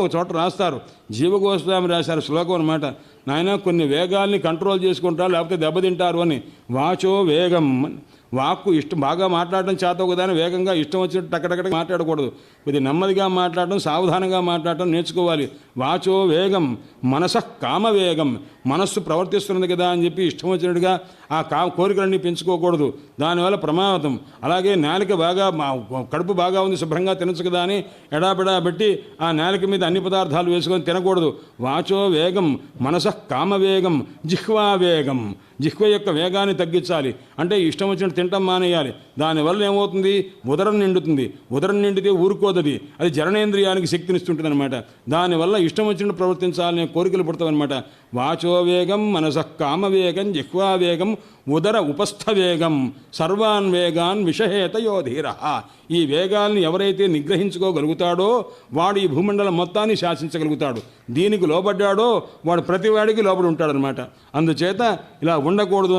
ఒక చోట రాస్తారు. జీవగోస్వామి రాశారు శ్లోకం అనమాట నాయన కొన్ని వేగాల్ని కంట్రోల్ చేసుకుంటారు? లేకపోతే దెబ్బతింటారు అని. వాచో వేగం. వాక్కు ఇష్టం బాగా మాట్లాడడం చేత ఒకదాని వేగంగా ఇష్టం వచ్చినట్టు టక్కటక్కడ మాట్లాడకూడదు. ఇది నెమ్మదిగా మాట్లాడడం సావధానంగా మాట్లాడటం నేర్చుకోవాలి. వాచో వేగం. మనస కామ వేగం మనస్సు ప్రవర్తిస్తున్నది కదా అని చెప్పి ఇష్టం వచ్చినట్టుగా ఆ కా కోరికలన్నీ పెంచుకోకూడదు. దానివల్ల ప్రమాదం. అలాగే నాలిక బాగా మా- కడుపు బాగా ఉంది శుభ్రంగా తినచ్చు కదా అని ఎడాపెడా పెట్టి ఆ నాలిక మీద అన్ని పదార్థాలు వేసుకొని తినకూడదు. వాచో వేగం మనస కామవేగం జిహ్వా వేగం. జిహ్వ యొక్క వేగాన్ని తగ్గించాలి. అంటే ఇష్టం వచ్చినట్టు తింటాం మానేయాలి. దానివల్ల ఏమవుతుంది? ఉదరం నిండుతుంది. ఉదరం నిండితే ఊరుకోదది. అది జననేంద్రియానికి శక్తినిస్తుంటుంది అనమాట దానివల్ల ఇష్టం వచ్చినట్టు ప్రవర్తించాలనే కోరికలు పుడతామన్నమాట వాచో వేగం మనస కామవేగం జిహ్వావేగం ఉదర ఉపస్థ వేగం సర్వాన్ వేగాన్ విషహేతయో ధీర. ఈ వేగాల్ని ఎవరైతే నిగ్రహించుకోగలుగుతాడో వాడు ఈ భూమండలం మొత్తాన్ని శాసించగలుగుతాడు. దీనికి లోబడ్డాడో వాడు ప్రతివాడికి లోబడి ఉంటాడనమాట అందుచేత ఇలా ఉండకూడదు